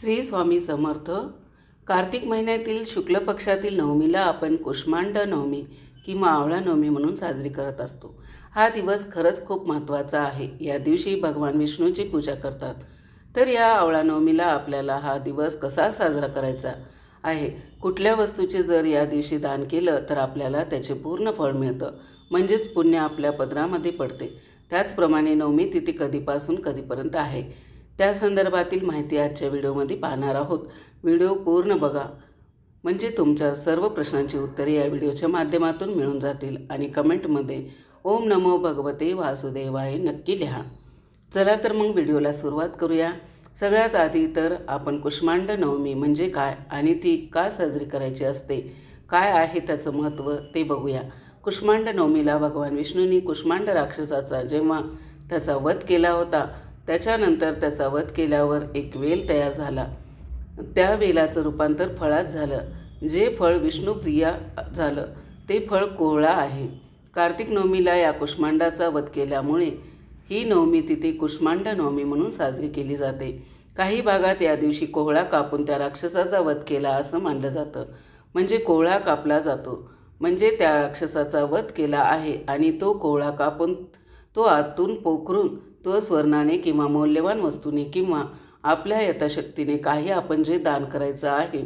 श्री स्वामी समर्थ. कार्तिक महिन्यातील शुक्ल पक्षातील नवमीला आपण कुष्मांड नवमी किंवा आवळा नवमी म्हणून साजरी करत असतो. हा दिवस खरंच खूप महत्त्वाचा आहे. या दिवशी भगवान विष्णूची पूजा करतात. तर या आवळा नवमीला आपल्याला हा दिवस कसा साजरा करायचा आहे? कुठल्या वस्तूचे जर या दिवशी दान केलं तर आपल्याला त्याचे पूर्ण फळ मिळतं. म्हणजेच पुण्य आपल्या पदरामध्ये पडते. त्याचप्रमाणे नवमी तिथी कधीपासून कधीपर्यंत आहे? त्या संदर्भातील माहिती आजच्या व्हिडिओमध्ये पाहणार आहोत. व्हिडिओ पूर्ण बघा. म्हणजे तुमच्या सर्व प्रश्नांची उत्तरे या व्हिडिओच्या माध्यमातून मिळून जातील आणि कमेंटमध्ये ओम नमो भगवते वासुदेवाय नक्की लिहा. चला तर मग व्हिडिओला सुरुवात करूया. सगळ्यात आधी तर आपण कुष्मांड नवमी म्हणजे काय आणि ती का साजरी करायची असते? काय आहे त्याचं महत्त्व ते बघूया. कुष्मांड नवमीला भगवान विष्णूंनी कुष्मांड राक्षसाचा जेव्हा त्याचा वध केला होता त्याच्यानंतर त्याचा वध केल्यावर एक वेल तयार झाला. त्या वेलाचं रूपांतर फळात झालं. जे फळ विष्णुप्रिया झालं ते फळ कोहळा आहे. कार्तिक नवमीला या कुष्मांडाचा वध केल्यामुळे ही नवमी तिथे कुष्मांड नवमी म्हणून साजरी केली जाते. काही भागात या दिवशी कोहळा कापून त्या राक्षसाचा वध केला असं मानलं जातं. म्हणजे कोहळा कापला जातो. म्हणजे त्या राक्षसाचा वध केला आहे आणि तो कोहळा कापून तो आतून पोखरून तो स्वर्णाने किंवा मौल्यवान वस्तूने किंवा आपल्या यथाशक्तीने काही आपण जे दान करायचं आहे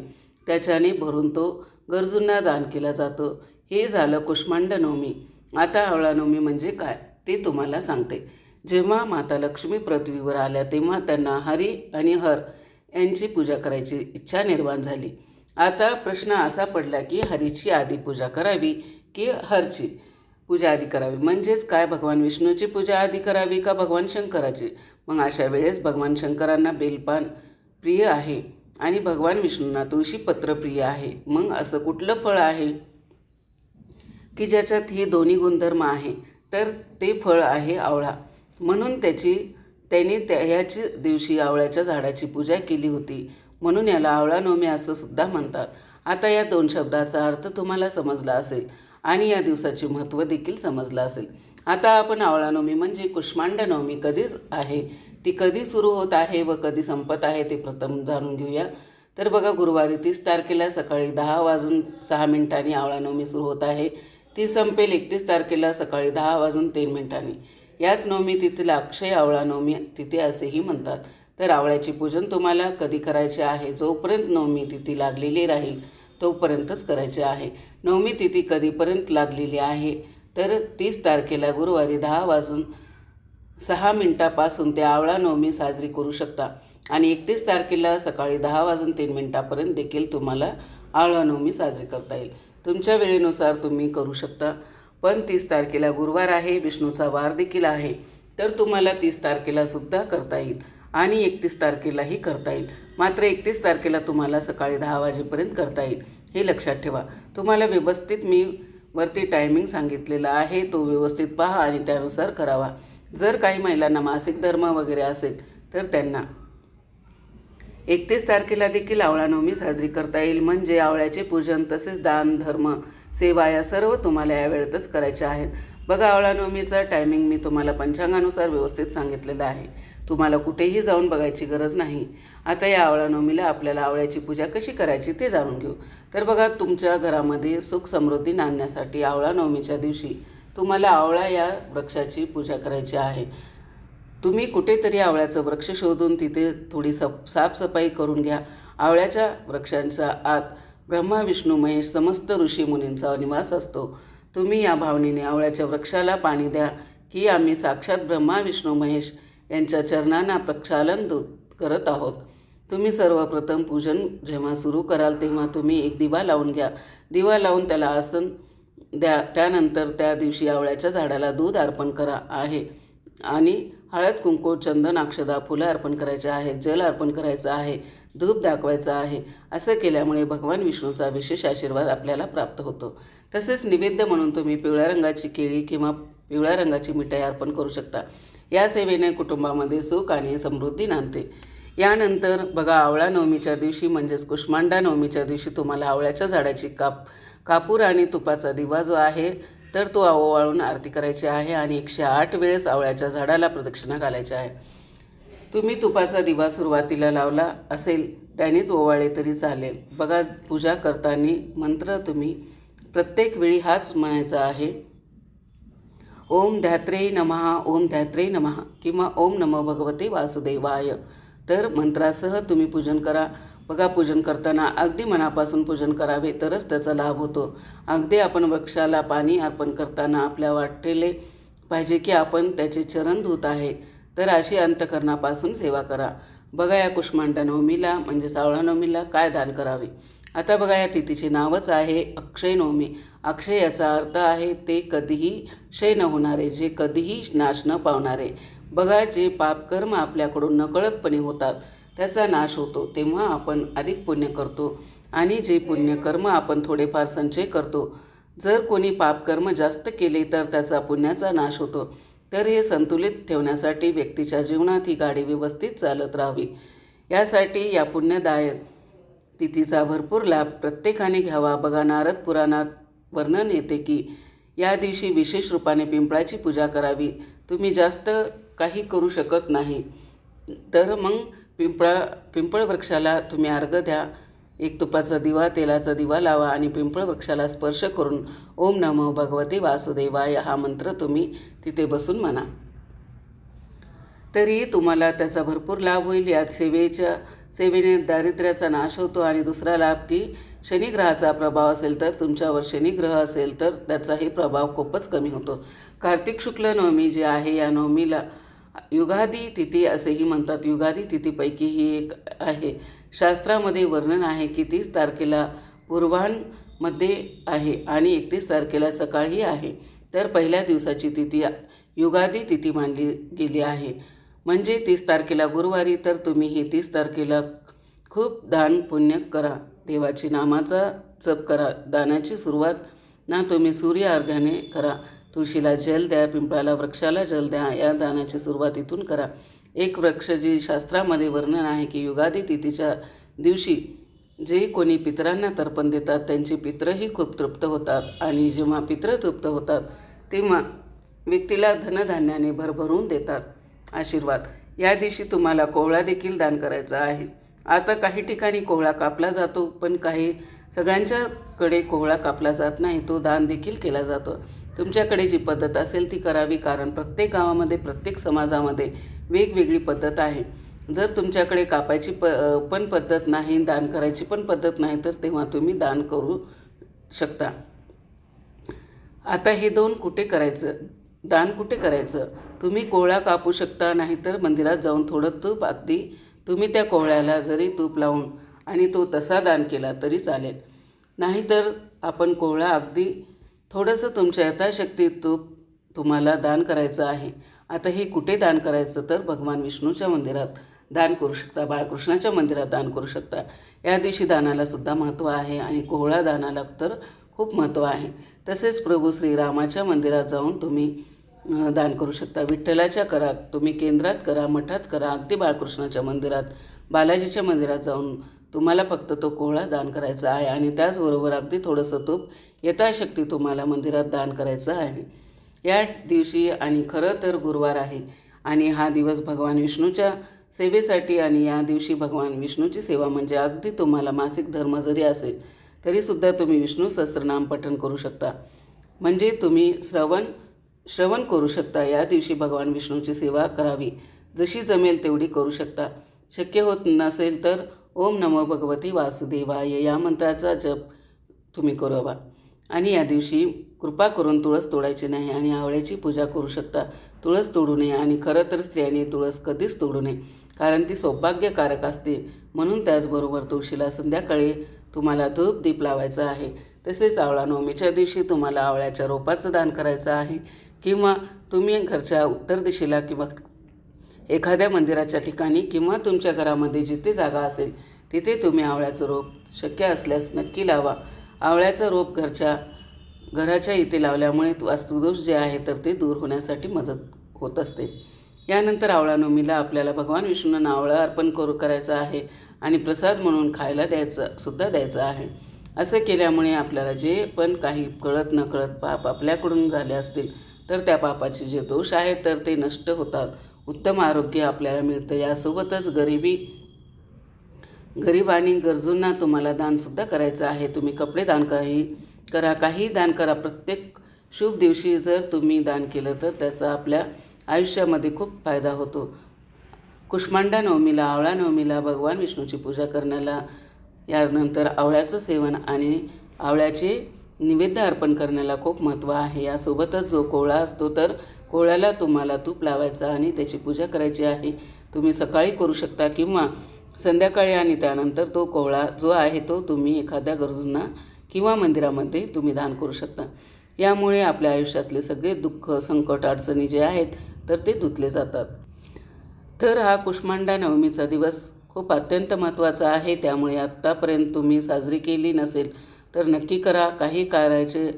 त्याच्याने भरून तो गरजूंना दान केला जातो. हे झालं कुष्मांड नवमी. आता आवळा नवमी म्हणजे काय? ते तुम्हाला सांगते. जेव्हा माता लक्ष्मी पृथ्वीवर आल्या तेव्हा त्यांना हरी आणि हर यांची पूजा करायची इच्छा निर्माण झाली. आता प्रश्न असा पडला की हरीची आधी पूजा करावी की हरची? पूजा आधी करावी. म्हणजेच काय? भगवान विष्णूची पूजा आधी करावी का भगवान शंकराची? मग अशा वेळेस भगवान शंकरांना बेलपान प्रिय आहे आणि भगवान विष्णूंना तुळशीपत्र प्रिय आहे. मग असं कुठलं फळ आहे? की ज्याच्यात हे दोन्ही गुणधर्म आहे तर ते फळ आहे आवळा. म्हणून त्याची त्याने त्या ह्याची दिवशी आवळ्याच्या झाडाची पूजा केली होती. म्हणून याला आवळा नवमी असं सुद्धा म्हणतात. आता या दोन शब्दाचा अर्थ तुम्हाला समजला असेल. आणि या दिवसाचे महत्त्व देखील समजलं असेल. आता आपण आवळा नवमी म्हणजे कुष्मांड नवमी कधीच आहे? ती कधी सुरू होत आहे व कधी संपत आहे ते प्रथम जाणून घेऊया. तर बघा गुरुवारी तीस तारखेला सकाळी दहा वाजून सहा मिनिटांनी आवळा नवमी सुरू होत आहे. ती संपेल एकतीस तारखेला सकाळी दहा वाजून तीन मिनिटांनी. याच नवमी तिथीला अक्षय आवळा नवमी तिथे असेही म्हणतात. तर आवळ्याचे पूजन तुम्हाला कधी करायचे आहे? जोपर्यंत नवमी तिथी लागलेली राहील तोपर्यंतच करायचे आहे. नवमी तिथी कधीपर्यंत लागलेली आहे? तर तीस तारखेला गुरुवारी दहा वाजून सहा मिनटापासून ते आवळा नवमी साजरी करू शकता. आणि एकतीस तारखेला सकाळी दहा वाजून तीन मिनटापर्यंत देखील तुम्हाला आवळा नवमी साजरी करता येईल. तुमच्या वेळेनुसार तुम्ही करू शकता. पण तीस तारखेला गुरुवार आहे विष्णूचा वार देखील आहे. तर तुम्हाला तीस तारखेला सुद्धा करता येईल. आणि एकतीस तारखेलाही करता येईल. मात्र एकतीस तारखेला तुम्हाला सकाळी दहा वाजेपर्यंत करता येईल. हे लक्षात ठेवा. तुम्हाला व्यवस्थित मी वरती टायमिंग सांगितलेला आहे. तो व्यवस्थित पहा आणि त्यानुसार करावा. जर काही महिलांना मासिक धर्म वगैरे असेल तर त्यांना एकतीस तारखेला देखील आवळानवमी साजरी करता येईल. म्हणजे आवळ्याचे पूजन तसेच दान धर्म सेवा या सर्व तुम्हाला यावेळेतच करायच्या आहेत. बघा आवळानवमीचा टायमिंग मी तुम्हाला पंचांगानुसार व्यवस्थित सांगितलेलं आहे. तुम्हाला कुठेही जाऊन बघायची गरज नाही. आता या आवळानवमीला आपल्याला आवळ्याची पूजा कशी करायची ते जाणून घेऊ. तर बघा तुमच्या घरामध्ये सुख समृद्धी नांदण्यासाठी आवळानवमीच्या दिवशी तुम्हाला आवळा या वृक्षाची पूजा करायची आहे. तुम्ही कुठेतरी आवळ्याचं वृक्ष शोधून तिथे थोडी सप साफसफाई करून घ्या. आवळ्याच्या वृक्षांच्या आत ब्रह्मा विष्णू महेश समस्त ऋषी मुनींचा निवास असतो. तुम्ही या भावनेने आवळ्याच्या वृक्षाला पाणी द्या की आम्ही साक्षात ब्रह्मा विष्णू महेश यांच्या चरणांना प्रक्षालन दू करत आहोत. तुम्ही सर्वप्रथम पूजन जेव्हा सुरू कराल तेव्हा तुम्ही एक दिवा लावून घ्या. दिवा लावून त्याला आसन द्या. त्यानंतर त्या दिवशी आवळ्याच्या झाडाला दूध अर्पण करा आहे. आणि हळद कुंकू चंदन अक्षदा फुलं अर्पण करायचे आहे जल अर्पण करायचं आहे धूप दाखवायचं आहे असं केल्यामुळे भगवान विष्णूचा विशेष आशीर्वाद आपल्याला प्राप्त होतो. तसेच निवेद्य म्हणून तुम्ही पिवळ्या रंगाची केळी किंवा पिवळ्या रंगाची मिठाई अर्पण करू शकता. या सेवेने कुटुंबामध्ये सुख आणि समृद्धी नांदते. यानंतर बघा आवळा नवमीच्या दिवशी म्हणजेच कुष्मांडा नवमीच्या दिवशी तुम्हाला आवळ्याच्या झाडाची काप कापूर आणि तुपाचा दिवा जो आहे तर तो ओवाळून आरती करायची आहे आणि एकशे आठ वेळेस आवळ्याच्या झाडाला प्रदक्षिणा घालायची आहे. तुम्ही तुपाचा दिवा सुरुवातीला लावला असेल त्यानेच ओवाळे तरी चालेल. बघा पूजा करताना मंत्र तुम्ही प्रत्येक वेळी हाच म्हणायचा आहे. ओम ध्यात्रे नमः ओम ध्यात्रे नमः किंवा ओम नमो भगवते वासुदेवाय. तर मंत्रासह तुम्ही पूजन करा. बघा पूजन करताना अगदी मनापासून पूजन करावे तरच त्याचा लाभ होतो. अगदी आपण वृक्षाला पाणी अर्पण करताना आपल्या वाटलेले पाहिजे की आपण त्याचे चरण धुत आहे तर अशी अंतकरणापासून सेवा करा. बघा या कुष्मांडा नवमीला म्हणजे सावळा नवमीला काय दान करावे? आता बघा या तिथीचे नावच आहे अक्षय नवमी. अक्षय याचा अर्थ आहे ते कधीही क्षय न होणारे जे कधीही नाश न पावणारे. बघा जे पापकर्म आपल्याकडून नकळतपणे होतात त्याचा नाश होतो तेव्हा आपण अधिक पुण्य करतो. आणि जे पुण्यकर्म आपण थोडेफार संचय करतो. जर कोणी पापकर्म जास्त केले तर त्याचा पुण्याचा नाश होतो. तर हे संतुलित ठेवण्यासाठी व्यक्तीच्या जीवनात ही गाडी व्यवस्थित चालत राहावी. यासाठी या पुण्यदायक तिथीचा भरपूर लाभ प्रत्येकाने घ्यावा. बघा नारद पुराणात वर्णन येते की या दिवशी विशेष रूपाने पिंपळाची पूजा करावी. तुम्ही जास्त काही करू शकत नाही. तर मग पिंपळा पिंपळ वृक्षाला तुम्ही अर्घ द्या. एक तुपाचा दिवा तेलाचा दिवा लावा आणि पिंपळ वृक्षाला स्पर्श करून ओम नमो भगवते वासुदेवाय हा मंत्र तुम्ही तिथे बसून म्हणा. तरी तुम्हाला त्याचा भरपूर लाभ होईल. या सेवेच्या सेवेने दारिद्र्याचा नाश होतो आणि दुसरा लाभ की शनिग्रहाचा प्रभाव असेल तर तुमच्यावर शनिग्रह असेल तर त्याचाही प्रभाव खूपच कमी होतो. कार्तिक शुक्ल नवमी जी आहे या नवमीला युगादी तिथी असेही म्हणतात. युगादी तिथीपैकी ही एक आहे. शास्त्रामध्ये वर्णन आहे की तीस तारखेला पूर्वांमध्ये आहे आणि एकतीस तारखेला सकाळही आहे. तर पहिल्या दिवसाची तिथी युगादी तिथी मानली गेली आहे. म्हणजे तीस तारखेला गुरुवारी तर तुम्ही ही तीस तारखेला खूप दान पुण्य करा. देवाची नामाचा जप करा. दानाची सुरुवात ना तुम्ही सूर्य अर्घ्याने करा. तुळशीला जल द्या पिंपळाला वृक्षाला जल द्या या दानाची सुरुवात इथून करा. एक वृक्ष जी शास्त्रामध्ये वर्णन आहे की युगादी तिथीच्या दिवशी जे कोणी पितरांना तर्पण देतात त्यांचे पित्रही खूप तृप्त होतात आणि जेव्हा पित्र तृप्त होतात तेव्हा व्यक्तीला धनधान्याने भरभरून देतात. आशीर्वाद. या दिवशी तुम्हाला कोवळा देखील दान करायचा आहे. आता काही ठिकाणी कोवळा कापला जातो पण काही सगळ्यांच्याकडे कोवळा कापला जात नाही तो दान देखील केला जातो. तुमच्याकडे जी पद्धत असेल ती करावी कारण प्रत्येक गावामध्ये प्रत्येक समाजामध्ये वेगवेगळी पद्धत आहे. जर तुमच्याकडे कापायची प पण पद्धत नाही दान करायची पण पद्धत नाही तर तेव्हा तुम्ही दान करू शकता. आता हे दोन कुठे करायचं? दान कुठे करायचं? तुम्ही कोवळा कापू शकता नाहीतर मंदिरात जाऊन थोडं तूप अगदी तुम्ही त्या कोवळ्याला जरी तूप लावून आणि तो तसा दान केला तरी चालेल. नाहीतर आपण कोवळा अगदी थोडंसं तुमच्या यथाशक्ती तूप तुम्हाला दान करायचं आहे. आता हे कुठे दान करायचं तर भगवान विष्णूच्या मंदिरात दान करू शकता बाळकृष्णाच्या मंदिरात दान करू शकता. या दिवशी दानाला सुद्धा महत्त्व आहे आणि कोहळा दानाला तर खूप महत्त्व आहे. तसेच प्रभू श्रीरामाच्या मंदिरात जाऊन तुम्ही दान करू शकता. विठ्ठलाच्या करा तुम्ही केंद्रात करा मठात करा अगदी बाळकृष्णाच्या मंदिरात बालाजीच्या मंदिरात जाऊन तुम्हाला फक्त तो कोहळा दान करायचा आहे आणि त्याचबरोबर अगदी थोडंसं तूप यथाशक्ती तुम्हाला मंदिरात दान करायचं आहे. या दिवशी आणि खरं तर गुरुवार आहे आणि हा दिवस भगवान विष्णूच्या सेवेसाठी आणि या दिवशी भगवान विष्णूची सेवा म्हणजे अगदी तुम्हाला मासिक धर्म जरी असेल तरीसुद्धा तुम्ही विष्णू सहस्त्रनाम पठण करू शकता. म्हणजे तुम्ही श्रवण श्रवण करू शकता. या दिवशी भगवान विष्णूची सेवा करावी. जशी जमेल तेवढी करू शकता. शक्य होत नसेल तर ओम नमो भगवती वासुदेवाय या मंत्राचा जप तुम्ही करावा. आणि या दिवशी कृपा करून तुळस तोडायची नाही आणि आवळ्याची पूजा करू शकता. तुळस तोडू नये आणि खरं तर स्त्रियांनी तुळस कधीच तोडू नये कारण ती सौभाग्यकारक असते. म्हणून त्याचबरोबर तुळशीला संध्याकाळी तुम्हाला धूप दीप लावायचा आहे. तसेच आवळा नवमीच्या दिवशी तुम्हाला आवळ्याच्या रोपाचं दान करायचं आहे. किंवा तुम्ही घरच्या उत्तर दिशेला किंवा एखाद्या मंदिराच्या ठिकाणी किंवा तुमच्या घरामध्ये जिथे जागा असेल तिथे तुम्ही आवळ्याचं रोप शक्य असल्यास नक्की लावा. आवळ्याचं रोप घरच्या घराच्या इथे लावल्यामुळे वास्तुदोष जे आहे तर ते दूर होण्यासाठी मदत होत असते. यानंतर आवळा नवमीला आपल्याला भगवान विष्णूंना आवळा अर्पण करू करायचं आहे आणि प्रसाद म्हणून खायला द्यायचं सुद्धा द्यायचं आहे. असं केल्यामुळे आपल्याला जे पण काही कळत नकळत पाप आपल्याकडून झाले असतील तर त्या पापाचे जे दोष आहेत तर ते नष्ट होतात. उत्तम आरोग्य आपल्याला मिळतं. यासोबतच गरिबी गरीब आणि गरजूंना तुम्हाला दानसुद्धा करायचं आहे. तुम्ही कपडे दान काही करा काही दान करा. प्रत्येक शुभ दिवशी जर तुम्ही दान केलं तर त्याचा आपल्या आयुष्यामध्ये खूप फायदा होतो. कुष्मांडा नवमीला आवळा नवमीला भगवान विष्णूची पूजा करण्याला यानंतर आवळ्याचं सेवन आणि आवळ्याचे निवेद्य अर्पण करण्याला खूप महत्त्व आहे. यासोबतच जो कोवळा असतो तर कोळ्याला तुम्हाला तूप लावायचं आणि त्याची पूजा करायची आहे. तुम्ही सकाळी करू शकता किंवा संध्याकाळी आणि त्यानंतर तो कोवळा जो आहे तो तुम्ही एखाद्या गरजूंना किंवा मंदिरामध्ये तुम्ही दान करू शकता. यामुळे आपल्या आयुष्यातले सगळे दुःख संकट अडचणी जे आहेत तर ते धुतले जातात. तर हा कुष्मांडा नवमीचा दिवस खूप अत्यंत महत्त्वाचा आहे. त्यामुळे आत्तापर्यंत तुम्ही साजरी केली नसेल तर नक्की करा. काही करायचे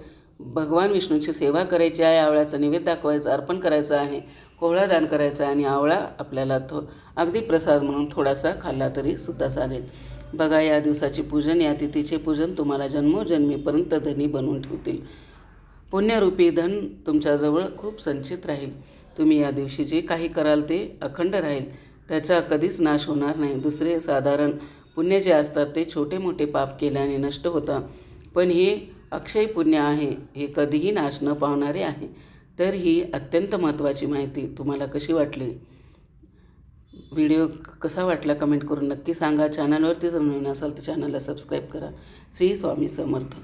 भगवान विष्णूची सेवा करायची आहे आवळ्याचं निवेद दाखवायचा अर्पण करायचं आहे कोहळा दान करायचा आहे आणि आवळा आपल्याला थो अगदी प्रसाद म्हणून थोडासा खाल्ला तरी सुद्धा चालेल. बघा या दिवसाचे पूजन या तिथीचे पूजन तुम्हाला जन्मोजन्मीपर्यंत धनी बनवून ठेवतील. पुण्यरूपी धन तुमच्याजवळ खूप संचित राहील. तुम्ही या दिवशी जे काही कराल ते अखंड राहील. त्याचा कधीच नाश होणार नाही. दुसरे साधारण पुण्य जे असतात ते छोटे मोठे पाप केल्याने नष्ट होतात. पण हे अक्षय पुण्य आहे हे कधीही नाश न पावणारे आहे. तर ही अत्यंत महत्त्वाची माहिती तुम्हाला कशी वाटली? व्हिडिओ कसा वाटला कमेंट करून नक्की सांगा. चॅनलवरती जर नवीन असाल तर चॅनलला सबस्क्राईब करा. श्री स्वामी समर्थ.